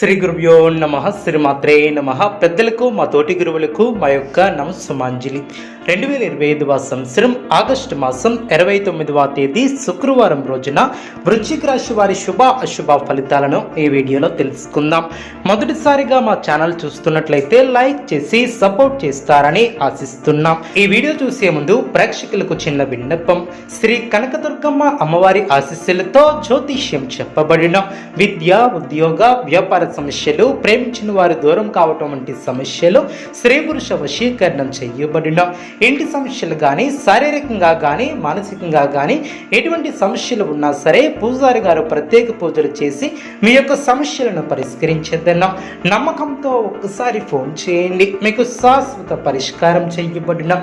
శ్రీ గురుభ్యో నమ శ్రీమాత్రే నమ. పెద్దలకు మా తోటి గురువులకు మా యొక్క నమస్సుమాంజలి. రెండు వేల ఇరవై ఐదవ సంవత్సరం ఆగస్టు మాసం ఇరవై తొమ్మిదవ తేదీ శుక్రవారం రోజున వృశ్చిక రాశి వారి శుభ అశుభ ఫలితాలను ఈ వీడియోలో తెలుసుకుందాం. మొదటిసారిగా మా ఛానల్ చూస్తున్నట్లయితే లైక్ చేసి సపోర్ట్ చేస్తారని ఆశిస్తున్నాం. ఈ వీడియో చూసే ముందు ప్రేక్షకులకు చిన్న విన్నపం. శ్రీ కనకదుర్గమ్మ అమ్మవారి ఆశీస్సులతో జ్యోతిష్యం చెప్పబడిన విద్య ఉద్యోగ వ్యాపార సమస్యలు ప్రేమించిన వారు దూరం కావటం వంటి సమస్యలు స్త్రీ పురుష వశీకరణం చేయబడిన ఇంటి సమస్యలు కానీ శారీరకంగా కానీ మానసికంగా కానీ ఎటువంటి సమస్యలు ఉన్నా సరే పూజారి గారు ప్రత్యేక పూజలు చేసి మీ యొక్క సమస్యలను పరిష్కరించేద్దన్నాం నమ్మకంతో ఒక్కసారి ఫోన్ చేయండి. మీకు శాశ్వత పరిష్కారం చేయబడిన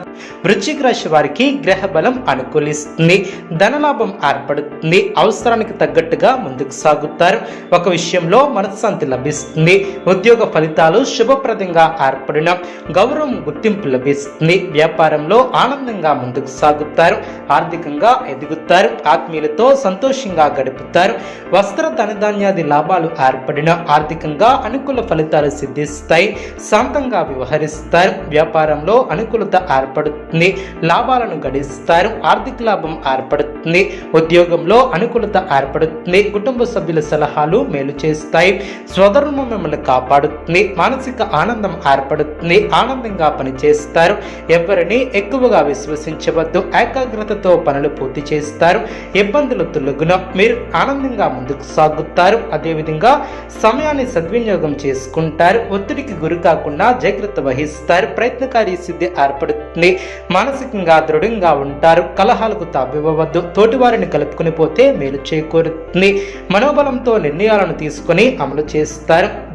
వృశ్చిక రాశి వారికి గ్రహ బలం అనుకూలిస్తుంది. ధనలాభం ఏర్పడుతుంది. అవసరానికి తగ్గట్టుగా ముందుకు సాగుతారు. ఒక విషయంలో మనశ్శాంతి లభిస్తుంది. ఉద్యోగ ఫలితాలు శుభప్రదంగా ఏర్పడిన గౌరవం గుర్తింపు లభిస్తుంది. వ్యాపారంలో ఆనందంగా ముందుకు సాగుతారు. ఆర్థికంగా ఎదుగుతారు. ఆత్మీయులతో సంతోషంగా గడుపుతారు. వస్త్ర ధనధాన్యాది లాభాలు ఏర్పడిన ఆర్థికంగా అనుకూల ఫలితాలు సిద్ధిస్తాయి. శాంతంగా వ్యవహరిస్తారు. వ్యాపారంలో అనుకూలత ఏర్పడుతుంది. లాభాలను గడిస్తారు. ఆర్థిక లాభం ఏర్పడుతుంది. ఉద్యోగంలో అనుకూలత ఏర్పడుతుంది. కుటుంబ సభ్యుల సలహాలు మేలు చేస్తాయి. స్వధర్మం మిమ్మల్ని కాపాడుతుంది మానసిక ఆనందం ఏర్పడుతుంది ఆనందంగా పనిచేస్తారు. ఎవరిని ఎక్కువగా విశ్వసించవద్దు ఏకాగ్రతతో పనులు పూర్తి చేస్తారు. ఇబ్బందులు తొలగున మీరు ఆనందంగా ముందుకు సాగుతారు. అదేవిధంగా సమయాన్ని సద్వినియోగం చేసుకుంటారు. ఒత్తిడికి గురి కాకుండా జాగ్రత్త వహిస్తారు. ప్రయత్నకారి సిద్ధి ఏర్పడుతుంది. మానసికంగా దృఢంగా ఉంటారు. కలహాలకు తావివ్వవద్దు తోటివారిని కలుపుకుని పోతే మేలు చేకూరుతుంది. మనోబలంతో నిర్ణయాలను తీసుకొని అమలు చేస్తారు.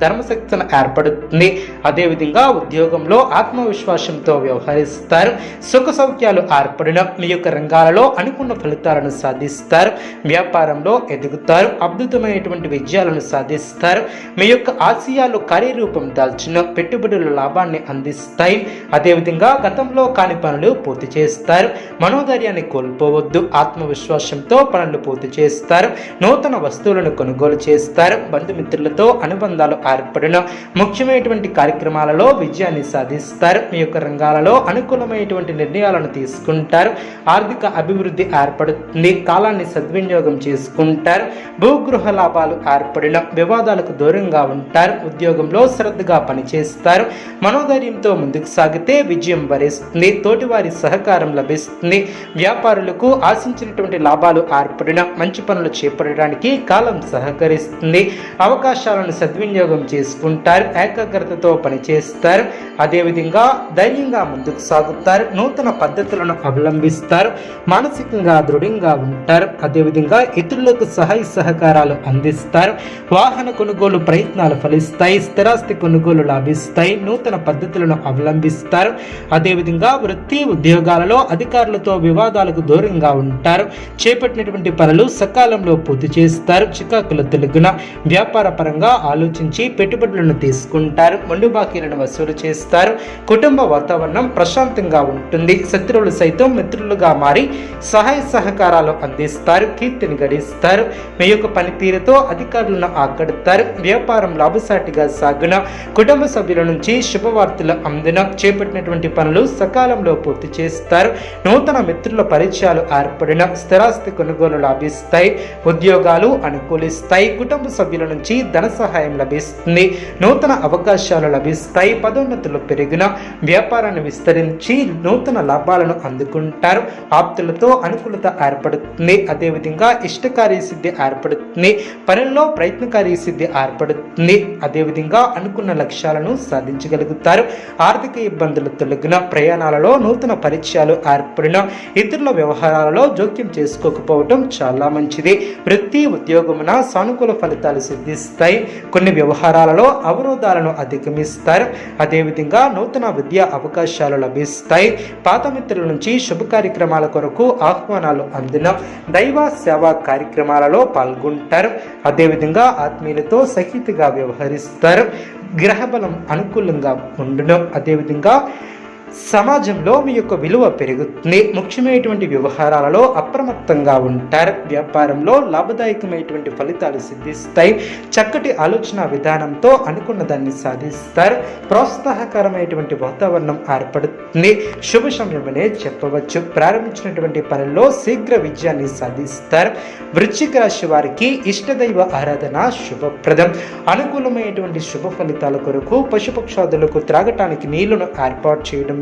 ధర్మశక్తిని ఏర్పడుతుంది. అదేవిధంగా ఉద్యోగంలో ఆత్మవిశ్వాసంతో వ్యవహరిస్తారు. సుఖ సౌఖ్యాలు ఏర్పడిన మీ యొక్క రంగాలలో అనుకున్న ఫలితాలను సాధిస్తారు. వ్యాపారంలో ఎదుగుతారు. అద్భుతమైనటువంటి విజయాలను సాధిస్తారు. మీ యొక్క ఆశయాలు కార్యరూపం దాల్చిన పెట్టుబడుల లాభాన్ని అందిస్తాయి. అదేవిధంగా గతంలో కాని పనులు పూర్తి చేస్తారు. మనోధైర్యాన్ని కోల్పోవద్దు. ఆత్మవిశ్వాసంతో పనులు పూర్తి చేస్తారు. నూతన వస్తువులను కొనుగోలు చేస్తారు. బంధుమిత్రులతో అనుబంధాలు ఏర్పడిన ముఖ్యమైనటువంటి కార్యక్రమాలలో విజయాన్ని సాధిస్తారు. మీ యొక్క రంగాలలో అనుకూలమైనటువంటి నిర్ణయాలను తీసుకుంటారు. ఆర్థిక అభివృద్ధి ఏర్పడుతుంది. కాలాన్ని సద్వినియోగం చేసుకుంటారు. భూగృహ లాభాలు ఏర్పడిన వివాదాలకు దూరంగా ఉంటారు. ఉద్యోగంలో శ్రద్ధగా పనిచేస్తారు. మనోధైర్యంతో ముందుకు సాగితే విజయం వరిస్తుంది. తోటివారి సహకారం లభిస్తుంది. వ్యాపారులకు ఆశించినటువంటి లాభాలు ఏర్పడిన మంచి పనులు చేపట్టడానికి కాలం సహకరిస్తుంది. అవకాశాలను సద్వినియోగం చేసుకుంటారు ఏకాగ్రతతో పనిచేస్తారు అదేవిధంగా ధైర్యంగా ముందుకు సాగుతారు నూతన పద్ధతులను అవలంబిస్తారు మానసికంగా దృఢంగా ఉంటారు అదేవిధంగా ఇతరులకు సహాయ సహకారాలు అందిస్తారు వాహన కొనుగోలు ప్రయత్నాలు ఫలిస్తాయి స్థిరాస్తి కొనుగోలు లాభిస్తాయి నూతన పద్ధతులను అవలంబిస్తారు అదేవిధంగా వృత్తి ఉద్యోగాలలో అధికారులతో వివాదాలకు దూరంగా ఉంటారు చేపట్టినటువంటి పనులు సకాలంలో పూర్తి చేస్తారు చికాకుల తెలుగున వ్యాపార పరంగా ఆలోచించి పెట్టుబడులను తీసుకుంటారు. మొండు బాకీలను వసూలు చేస్తారు. కుటుంబ వాతావరణం ప్రశాంతంగా ఉంటుంది. శత్రువులు సైతం మిత్రులుగా మారి సహాయ సహకారాలు అందిస్తారు. కీర్తిని గడిస్తారు. మీ యొక్క పనితీరుతో అధికారులను ఆకడతారు. వ్యాపారం లాభసాటిగా సాగున కుటుంబ సభ్యుల నుంచి శుభవార్తలు అందిన చేపట్టినటువంటి పనులు సకాలంలో పూర్తి చేస్తారు. నూతన మిత్రుల పరిచయాలు ఏర్పడిన స్థిరాస్తి కొనుగోలు లాభిస్తాయి. ఉద్యోగాలు అనుకూలిస్తాయి. కుటుంబ సభ్యుల నుంచి ధన సహాయం సహాయం లభిస్తుంది. నూతన అవకాశాలు లభిస్తాయి. పదోన్నతులు పెరిగిన వ్యాపారాన్ని విస్తరించి నూతన లాభాలను అందుకుంటారు. ఆప్తులతో అనుకూలత ఏర్పడుతుంది. అదేవిధంగా ఇష్టకార్య సిద్ధి ఏర్పడుతుంది. పనుల్లో ప్రయత్నకార్య సిద్ధి ఏర్పడుతుంది. అదేవిధంగా అనుకున్న లక్ష్యాలను సాధించగలుగుతారు. ఆర్థిక ఇబ్బందులు తొలగిన ప్రయాణాలలో నూతన పరిచయాలు ఏర్పడిన ఇతరుల వ్యవహారాలలో జోక్యం చేసుకోకపోవటం చాలా మంచిది. వృత్తి ఉద్యోగమున సానుకూల ఫలితాలు సిద్ధిస్తాయి. కొన్ని వ్యవహారాలలో అవరోధాలను అధిగమిస్తారు. అదేవిధంగా నూతన విద్యా అవకాశాలు లభిస్తాయి. పాత మిత్రుల నుంచి శుభ కార్యక్రమాల కొరకు ఆహ్వానాలు అందిన దైవ సేవా కార్యక్రమాలలో పాల్గొంటారు. అదేవిధంగా ఆత్మీయులతో సహితగా వ్యవహరిస్తారు. గ్రహబలం అనుకూలంగా ఉండడం అదేవిధంగా సమాజంలో మీ యొక్క విలువ పెరుగుతుంది. ముఖ్యమైనటువంటి వ్యవహారాలలో అప్రమత్తంగా ఉంటారు. వ్యాపారంలో లాభదాయకమైనటువంటి ఫలితాలు సిద్ధిస్తాయి. చక్కటి ఆలోచన విధానంతో అనుకున్న దాన్ని సాధిస్తారు. ప్రోత్సాహకరమైనటువంటి వాతావరణం ఏర్పడుతుంది. శుభ సమయమనే చెప్పవచ్చు. ప్రారంభించినటువంటి పనుల్లో శీఘ్ర విజయాన్ని సాధిస్తారు. వృశ్చిక రాశి వారికి ఇష్టదైవ ఆరాధన శుభప్రదం. అనుకూలమైనటువంటి శుభ ఫలితాల కొరకు పశుపక్షాదులకు త్రాగటానికి నీళ్ళను ఏర్పాటు చేయడం